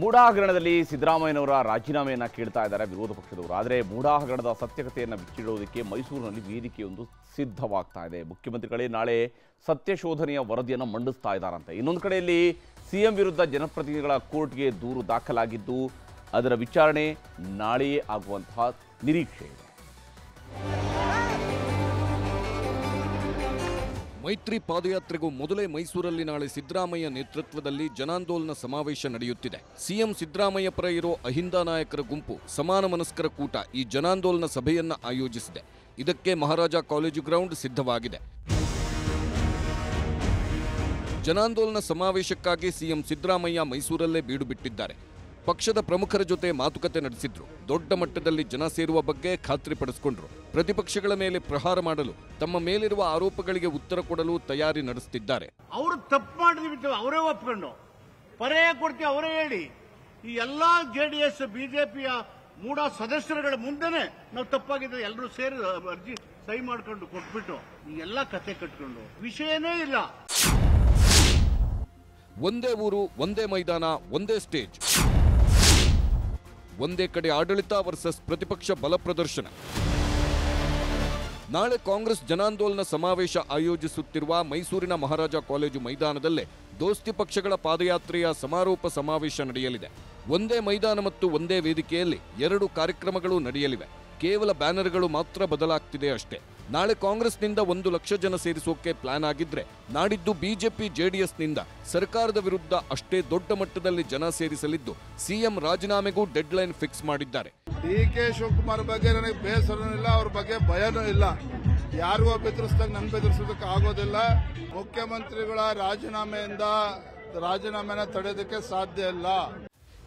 ಮೂಡಾ ಹಗರಣದಲ್ಲಿ ಸಿದ್ದರಾಮಯ್ಯನವರ ರಾಜೀನಾಮೆಯನ್ನು ಕೇಳ್ತಾ ಇದ್ದಾರೆ ವಿರೋಧ ಪಕ್ಷದವರು. ಆದರೆ ಮೂಡಾ ಹಗರಣದ ಸತ್ಯಕತೆಯನ್ನು ಬಿಚ್ಚಿಡುವುದಕ್ಕೆ ಮೈಸೂರಿನಲ್ಲಿ ವೇದಿಕೆಯೊಂದು ಸಿದ್ಧವಾಗ್ತಾ ಇದೆ. ಮುಖ್ಯಮಂತ್ರಿಗಳೇ ನಾಳೆ ಸತ್ಯಶೋಧನೆಯ ವರದಿಯನ್ನು ಮಂಡಿಸ್ತಾ ಇದ್ದಾರಂತೆ. ಇನ್ನೊಂದು ಕಡೆಯಲ್ಲಿ ಸಿಎಂ ವಿರುದ್ಧ ಜನಪ್ರತಿನಿಧಿಗಳ ಕೋರ್ಟ್ಗೆ ದೂರು ದಾಖಲಾಗಿದ್ದು, ಅದರ ವಿಚಾರಣೆ ನಾಳೆಯೇ ಆಗುವಂತಹ ನಿರೀಕ್ಷೆ ಇದೆ. ಮೈತ್ರಿ ಪಾದಯಾತ್ರೆಗೂ ಮೊದಲೇ ಮೈಸೂರಲ್ಲಿ ನಾಳೆ ಸಿದ್ದರಾಮಯ್ಯ ನೇತೃತ್ವದಲ್ಲಿ ಜನಾಂದೋಲನ ಸಮಾವೇಶ ನಡೆಯುತ್ತಿದೆ. ಸಿಎಂ ಸಿದ್ದರಾಮಯ್ಯ ಪರ ಇರೋ ಅಹಿಂದ ನಾಯಕರ ಗುಂಪು ಸಮಾನ ಮನಸ್ಕರ ಕೂಟ ಈ ಜನಾಂದೋಲನ ಸಭೆಯನ್ನ ಆಯೋಜಿಸಿದೆ. ಇದಕ್ಕೆ ಮಹಾರಾಜ ಕಾಲೇಜು ಗ್ರೌಂಡ್ ಸಿದ್ಧವಾಗಿದೆ. ಜನಾಂದೋಲನ ಸಮಾವೇಶಕ್ಕಾಗಿ ಸಿಎಂ ಸಿದ್ದರಾಮಯ್ಯ ಮೈಸೂರಲ್ಲೇ ಬೀಡು ಬಿಟ್ಟಿದ್ದಾರೆ ಪಕ್ಷದ ಪ್ರಮುಖರ ಜೊತೆ ಮಾತುಕತೆ ನಡೆಸಿದ್ರು. ದೊಡ್ಡ ಮಟ್ಟದಲ್ಲಿ ಜನ ಸೇರುವ ಬಗ್ಗೆ ಖಾತ್ರಿಪಡಿಸಿಕೊಂಡ್ರು ಪ್ರತಿಪಕ್ಷಗಳ ಮೇಲೆ ಪ್ರಹಾರ ಮಾಡಲು ತಮ್ಮ ಮೇಲಿರುವ ಆರೋಪಗಳಿಗೆ ಉತ್ತರ ಕೊಡಲು ತಯಾರಿ ನಡೆಸುತ್ತಿದ್ದಾರೆ ಅವರು ತಪ್ಪು ಮಾಡಿದ್ರು ಅವರೇ ಒಪ್ಕೊಂಡು. ಪರ್ಯಾಯ ಕೊಡ್ತೀವಿ ಅವರೇ ಹೇಳಿ. ಈ ಎಲ್ಲಾ ಜೆಡಿಎಸ್ ಬಿಜೆಪಿಯ ಮೂಡ ಸದಸ್ಯರುಗಳ ಮುಂದೆನೆ ನಾವು ತಪ್ಪಾಗಿದ್ರೆ ಎಲ್ಲರೂ ಸೇರಿ ಅರ್ಜಿ ಸಹಿ ಮಾಡ್ಕೊಂಡು ಕೊಟ್ಬಿಟ್ಟು ಈ ಎಲ್ಲ ಕತೆ ಕಟ್ಕೊಂಡು. ವಿಷಯನೇ ಇಲ್ಲ. ಒಂದೇ ಊರು ಒಂದೇ ಮೈದಾನ ಒಂದೇ ಸ್ಟೇಜ್. ಒಂದೇ ಕಡೆ ಆಡಳಿತ ವರ್ಸಸ್ ಪ್ರತಿಪಕ್ಷ ಬಲ ಪ್ರದರ್ಶನ. ನಾಳೆ ಕಾಂಗ್ರೆಸ್ ಜನಾಂದೋಲನ ಸಮಾವೇಶ ಆಯೋಜಿಸುತ್ತಿರುವ ಮೈಸೂರಿನ ಮಹಾರಾಜ ಕಾಲೇಜು ಮೈದಾನದಲ್ಲೇ ದೋಸ್ತಿ ಪಕ್ಷಗಳ ಪಾದಯಾತ್ರೆಯ ಸಮಾರೋಪ ಸಮಾವೇಶ ನಡೆಯಲಿದೆ. ಒಂದೇ ಮೈದಾನ ಮತ್ತು ಒಂದೇ ವೇದಿಕೆಯಲ್ಲಿ ಎರಡು ಕಾರ್ಯಕ್ರಮಗಳು ನಡೆಯಲಿವೆ. ಕೇವಲ ಬ್ಯಾನರ್ಗಳು ಮಾತ್ರ ಬದಲಾಗ್ತಿದೆ ಅಷ್ಟೇ. ನಾಳೆ ಕಾಂಗ್ರೆಸ್ನಿಂದ ಒಂದು ಲಕ್ಷ ಜನ ಸೇರಿಸೋಕೆ ಪ್ಲಾನ್ ಆಗಿದ್ರೆ ನಾಡಿದ್ದು ಬಿಜೆಪಿ ಜೆಡಿಎಸ್ನಿಂದ ಸರ್ಕಾರದ ವಿರುದ್ಧ ಅಷ್ಟೇ ದೊಡ್ಡ ಮಟ್ಟದಲ್ಲಿ ಜನ ಸೇರಿಸಲಿದ್ದು ಸಿಎಂ ರಾಜೀನಾಮೆಗೂ ಡೆಡ್ಲೈನ್ ಫಿಕ್ಸ್ ಮಾಡಿದ್ದಾರೆ. ಡಿ ಕೆ ಶಿವಕುಮಾರ್ ಬಗ್ಗೆ ನನಗೆ ಬೇಸರನೂ ಇಲ್ಲ ಅವ್ರ ಬಗ್ಗೆ ಭಯನೂ ಇಲ್ಲ. ಯಾರಿಗೂ ಬೆದರಿಸಿದಾಗ ನನ್ ಬೆದರಿಸೋದಕ್ಕೆ ಆಗೋದಿಲ್ಲ. ಮುಖ್ಯಮಂತ್ರಿಗಳ ರಾಜೀನಾಮೆಯಿಂದ ರಾಜೀನಾಮೆನ ತಡೆಯೋದಕ್ಕೆ ಸಾಧ್ಯ ಇಲ್ಲ.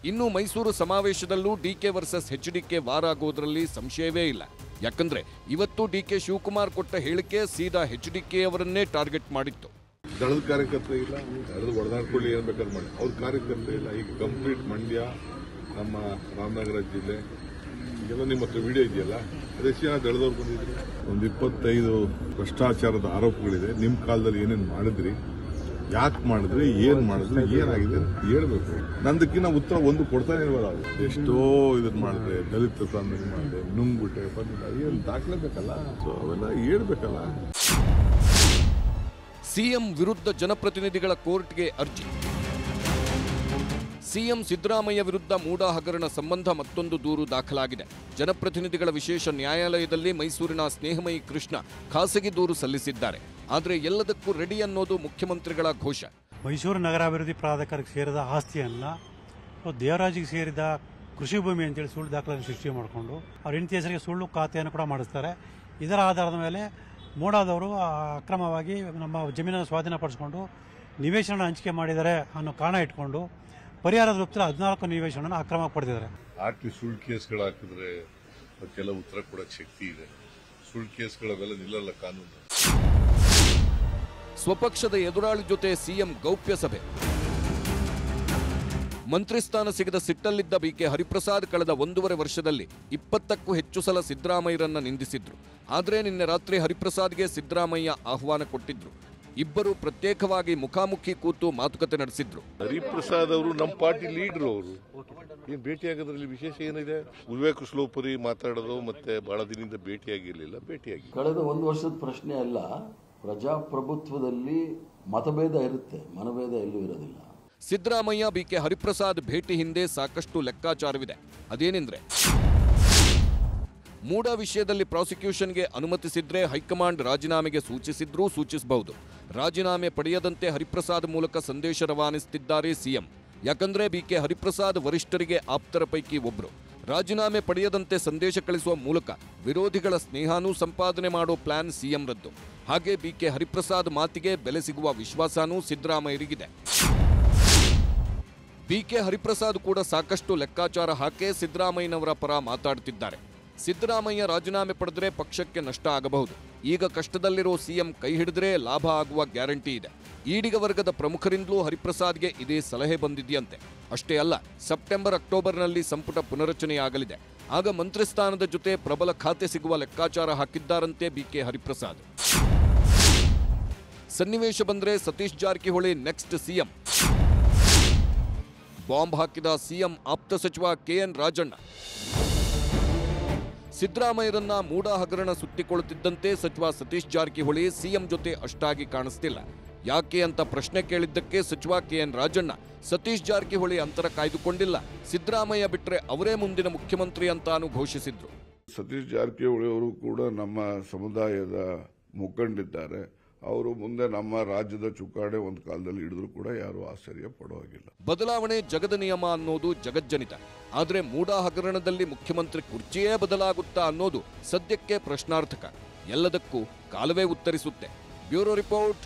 ಇನ್ನು ಮೈಸೂರು ಸಮಾವೇಶದಲ್ಲೂ ಡಿಕೆ ವರ್ಸಸ್ ಹೆಚ್ ವಾರ ಆಗೋದ್ರಲ್ಲಿ ಸಂಶಯವೇ ಇಲ್ಲ. ಯಾಕಂದ್ರೆ ಇವತ್ತು ಡಿ ಕೆ ಶಿವಕುಮಾರ್ ಕೊಟ್ಟ ಹೇಳಿಕೆ ಸೀದಾ ಎಚ್ ಡಿ ಕೆ ಅವರನ್ನೇ ಟಾರ್ಗೆಟ್ ಮಾಡಿತ್ತು. ದಳದ ಕಾರ್ಯಕರ್ತ ಇಲ್ಲ ದಳದ ಒಡೆದಾಡ್ಕೊಳ್ಳಿ ಏನು ಬೇಕಾದ್ರೆ ಮಾಡಿ. ಅವ್ರ ಕಾರ್ಯಕರ್ತ ಇಲ್ಲ ಈಗ ಕಂಪ್ಲೀಟ್ ಮಂಡ್ಯ ನಮ್ಮ ರಾಮನಗರ ಜಿಲ್ಲೆ ಎಲ್ಲ ನಿಮ್ಮ ಹತ್ರ ವಿಡಿಯೋ ಇದೆಯಲ್ಲ? ಅದೆಷ್ಟು ಜನ ದಳದವ್ರು ಬಂದಿದ್ರು? ಒಂದು ಇಪ್ಪತ್ತೈದು ಭ್ರಷ್ಟಾಚಾರದ ಆರೋಪಗಳಿದೆ. ನಿಮ್ಮ ಕಾಲದಲ್ಲಿ ಏನೇನು ಮಾಡಿದ್ರಿ? ಯಾಕೆ ಮಾಡಿದ್ರೆ, ಏನ್ ಮಾಡಿದ್ರೆ, ಏನಾಗಿದೆ ಅಂತ ಹೇಳ್ಬೇಕು. ನಂದಕ್ಕಿನ ಉತ್ತರ ಒಂದು ಕೊಡ್ತಾನೆ ಇಲ್ವಲ್ಲ. ಎಷ್ಟೋ ಇದನ್ನ ಮಾಡಿದ್ರೆ ದಲಿತ ತಂದ್ರೆ ಮಾಡಿದೆ, ನುಂಗ್ಬಿಟ್ಟೆ ಬಂದಿಲ್ಲ ಏನ್ ದಾಖಲೇಬೇಕಲ್ಲ? ಸೊ ಅವೆಲ್ಲ ಹೇಳ್ಬೇಕಲ್ಲ. ಸಿಎಂ ವಿರುದ್ಧ ಜನಪ್ರತಿನಿಧಿಗಳ ಕೋರ್ಟ್ಗೆ ಅರ್ಜಿ. ಸಿಎಂ ಸಿದ್ದರಾಮಯ್ಯ ವಿರುದ್ಧ ಮೂಡಾ ಹಗರಣ ಸಂಬಂಧ ಮತ್ತೊಂದು ದೂರು ದಾಖಲಾಗಿದೆ. ಜನಪ್ರತಿನಿಧಿಗಳ ವಿಶೇಷ ನ್ಯಾಯಾಲಯದಲ್ಲಿ ಮೈಸೂರಿನ ಸ್ನೇಹಮಯಿ ಕೃಷ್ಣ ಖಾಸಗಿ ದೂರು ಸಲ್ಲಿಸಿದ್ದಾರೆ. ಆದರೆ ಎಲ್ಲದಕ್ಕೂ ರೆಡಿ ಅನ್ನೋದು ಮುಖ್ಯಮಂತ್ರಿಗಳ ಘೋಷ. ಮೈಸೂರು ನಗರಾಭಿವೃದ್ಧಿ ಪ್ರಾಧಿಕಾರಕ್ಕೆ ಸೇರಿದ ಆಸ್ತಿಯನ್ನು ದೇವರಾಜಿಗೆ ಸೇರಿದ ಕೃಷಿ ಭೂಮಿ ಅಂತೇಳಿ ಸುಳ್ಳು ದಾಖಲೆಯನ್ನು ಸೃಷ್ಟಿ ಮಾಡಿಕೊಂಡು ಅವ್ರ ಹೆಂಡತಿ ಹೆಸರಿಗೆ ಸುಳ್ಳು ಖಾತೆಯನ್ನು ಕೂಡ ಮಾಡಿಸ್ತಾರೆ. ಇದರ ಆಧಾರದ ಮೇಲೆ ಮೋಡಾದವರು ಆ, ಅಕ್ರಮವಾಗಿ ನಮ್ಮ ಜಮೀನನ್ನು ಸ್ವಾಧೀನಪಡಿಸಿಕೊಂಡು ನಿವೇಶನ ಹಂಚಿಕೆ ಮಾಡಿದ್ದಾರೆ ಅನ್ನೋ ಕಾರಣ ಇಟ್ಕೊಂಡು ಪರಿಹಾರದ ರೂಪದಲ್ಲಿ ಹದಿನಾಲ್ಕು ನಿವೇಶನ ಅಕ್ರಮ ಪಡೆದಿದ್ದಾರೆ. ಆಕೆ ಸುಳ್ಳು ಕೇಸ್ಗಳು ಹಾಕಿದ್ರೆ ಅದಕ್ಕೆಲ್ಲ ಉತ್ತರ ಕೊಡೋಕ್ಕೆ ಶಕ್ತಿ ಇದೆ. ಸುಳ್ಳು ಕೇಸ್ಗಳವೆಲ್ಲ ನಿಲ್ಲಲ್ಲ ಕಾನೂನು. ಸ್ವಪಕ್ಷದ ಎದುರಾಳಿ ಜೊತೆ ಸಿಎಂ ಗೌಪ್ಯ ಸಭೆ. ಮಂತ್ರಿ ಸ್ಥಾನ ಸಿಗದ ಸಿಟ್ಟಲ್ಲಿದ್ದ ಬಿಕೆ ಹರಿಪ್ರಸಾದ್ ಕಳೆದ ಒಂದೂವರೆ ವರ್ಷದಲ್ಲಿ ಇಪ್ಪತ್ತಕ್ಕೂ ಹೆಚ್ಚು ಸಲ ಸಿದ್ದರಾಮಯ್ಯರನ್ನ ನಿಂದಿಸಿದ್ರು. ಆದರೆ ನಿನ್ನೆ ರಾತ್ರಿ ಹರಿಪ್ರಸಾದ್ಗೆ ಸಿದ್ದರಾಮಯ್ಯ ಆಹ್ವಾನ ಕೊಟ್ಟಿದ್ರು. ಇಬ್ಬರು ಪ್ರತ್ಯೇಕವಾಗಿ ಮುಖಾಮುಖಿ ಕೂತು ಮಾತುಕತೆ ನಡೆಸಿದ್ರು. ಹರಿಪ್ರಸಾದ್ ಅವರು ನಮ್ಮ ಪಾರ್ಟಿ ಲೀಡರ್ ಅವರು. ಏನ್ ಭೇಟಿಯಾಗೋದ್ರಲ್ಲಿ ವಿಶೇಷ ಏನಿದೆ? ವಿವೇಕ ಸ್ಲೋಪರಿ ಮಾತಾಡೋದು ಮತ್ತೆ ಬಹಳ ದಿನದಿಂದ ಭೇಟಿಯಾಗಿರಲಿಲ್ಲ ಭೇಟಿಯಾಗಿ ಕಳೆದ ಒಂದು ವರ್ಷದ ಪ್ರಶ್ನೆ ಅಲ್ಲ ಪ್ರಜಾಪ್ರಭುತ್ವದಲ್ಲಿ ಮತಭೇದ ಇರುತ್ತೆ, ಮನಭೇದ ಎಲ್ಲೂ ಇರೋದಿಲ್ಲ. ಸಿದ್ದರಾಮಯ್ಯ, ಬಿಕೆ ಹರಿಪ್ರಸಾದ್ ಭೇಟಿ ಹಿಂದೆ ಸಾಕಷ್ಟು ಲೆಕ್ಕಾಚಾರವಿದೆ. ಅದೇನೆಂದ್ರೆ, ಮೂಡ ವಿಷಯದಲ್ಲಿ ಪ್ರಾಸಿಕ್ಯೂಷನ್ಗೆ ಅನುಮತಿಸಿದ್ರೆ ಹೈಕಮಾಂಡ್ ರಾಜೀನಾಮೆಗೆ ಸೂಚಿಸಿದ್ರೂ ಸೂಚಿಸಬಹುದು ರಾಜೀನಾಮೆ ಪಡೆಯದಂತೆ ಹರಿಪ್ರಸಾದ್ ಮೂಲಕ ಸಂದೇಶ ರವಾನಿಸುತ್ತಿದ್ದಾರೆ ಸಿಎಂ. ಯಾಕಂದ್ರೆ ಬಿಕೆ ಹರಿಪ್ರಸಾದ್ ವರಿಷ್ಠರಿಗೆ ಆಪ್ತರ ಪೈಕಿ ಒಬ್ರು. ರಾಜೀನಾಮೆ ಪಡೆಯದಂತೆ ಸಂದೇಶ ಕಳಿಸುವ ಮೂಲಕ ವಿರೋಧಿಗಳ ಸ್ನೇಹಾನೂ ಸಂಪಾದನೆ ಮಾಡೋ ಪ್ಲಾನ್ ಸಿಎಂ ರದ್ದು. ಹಾಗೆ ಬಿಕೆ ಹರಿಪ್ರಸಾದ್ ಮಾತಿಗೆ ಬೆಲೆ ಸಿಗುವ ವಿಶ್ವಾಸನೂ ಸಿದ್ದರಾಮಯ್ಯರಿಗಿದೆ. ಬಿಕೆ ಹರಿಪ್ರಸಾದ್ ಕೂಡ ಸಾಕಷ್ಟು ಲೆಕ್ಕಾಚಾರ ಹಾಕಿ ಸಿದ್ದರಾಮಯ್ಯನವರ ಪರ ಮಾತಾಡ್ತಿದ್ದಾರೆ. ಸಿದ್ದರಾಮಯ್ಯ ರಾಜೀನಾಮೆ ಪಡೆದರೆ ಪಕ್ಷಕ್ಕೆ ನಷ್ಟ ಆಗಬಹುದು. ಈಗ ಕಷ್ಟದಲ್ಲಿರೋ ಸಿಎಂ ಕೈ ಹಿಡಿದ್ರೆ ಲಾಭ ಆಗುವ ಗ್ಯಾರಂಟಿ ಇದೆ. ಈಡಿಗ ವರ್ಗದ ಪ್ರಮುಖರಿಂದಲೂ ಹರಿಪ್ರಸಾದ್ಗೆ ಇದೇ ಸಲಹೆ ಬಂದಿದೆಯಂತೆ. ಅಷ್ಟೇ ಅಲ್ಲ, ಸೆಪ್ಟೆಂಬರ್ ಅಕ್ಟೋಬರ್ನಲ್ಲಿ ಸಂಪುಟ ಪುನರಚನೆಯಾಗಲಿದೆ. ಆಗ ಮಂತ್ರಿ ಸ್ಥಾನದ ಜೊತೆ ಪ್ರಬಲ ಖಾತೆ ಸಿಗುವ ಲೆಕ್ಕಾಚಾರ ಹಾಕಿದ್ದಾರಂತೆ ಬಿಕೆ ಹರಿಪ್ರಸಾದ್. ಸನ್ನಿವೇಶ ಬಂದ್ರೆ Satish Jarkiholi next CM. Bomb ಹಾಕಿದ ಸಿಎಂ ಆಪ್ತ ಸಚಿವ ಕೆಎನ್ ರಾಜಣ್ಣ. ಸಿದ್ದರಾಮಯ್ಯರನ್ನ ಮೂಡ ಹಗರಣ ಸುತ್ತಿಕೊಳ್ಳುತ್ತಿದ್ದಂತೆ ಸಚಿವ ಸತೀಶ್ ಜಾರಕಿಹೊಳಿ ಸಿಎಂ ಜೊತೆ ಅಷ್ಟಾಗಿ ಕಾಣಿಸ್ತಿಲ್ಲ. ಯಾಕೆ ಅಂತ ಪ್ರಶ್ನೆ ಕೇಳಿದ್ದಕ್ಕೆ ಸಚಿವ ಕೆಎನ್ ರಾಜಣ್ಣ ಸತೀಶ್ ಜಾರಕಿಹೊಳಿ ಅಂತರ ಕಾಯ್ದುಕೊಂಡಿಲ್ಲ. ಸಿದ್ದರಾಮಯ್ಯ ಬಿಟ್ಟರೆ ಅವರೇ ಮುಂದಿನ ಮುಖ್ಯಮಂತ್ರಿ ಅಂತಾನು ಘೋಷಿಸಿದ್ರು. ಸತೀಶ್ ಜಾರಕಿಹೊಳಿ ಅವರು ಕೂಡ ನಮ್ಮ ಸಮುದಾಯದ ಮುಖಂಡಿದ್ದಾರೆ. ಅವರು ಮುಂದೆ ನಮ್ಮ ರಾಜ್ಯದ ಚುಕ್ಕಾಡೆ ಒಂದು ಕಾಲದಲ್ಲಿ ಹಿಡಿದ್ರು ಕೂಡ ಯಾರು ಆಶ್ಚರ್ಯ ಪಡುವಾಗಿಲ್ಲ ಬದಲಾವಣೆ ಜಗದ ನಿಯಮ ಅನ್ನೋದು ಜಗಜ್ಜನಿತ. ಆದ್ರೆ ಮೂಡಾ ಹಗರಣದಲ್ಲಿ ಮುಖ್ಯಮಂತ್ರಿ ಕುರ್ಚಿಯೇ ಬದಲಾಗುತ್ತಾ ಅನ್ನೋದು ಸದ್ಯಕ್ಕೆ ಪ್ರಶ್ನಾರ್ಥಕ. ಎಲ್ಲದಕ್ಕೂ ಕಾಲವೇ ಉತ್ತರಿಸುತ್ತೆ. Bureau report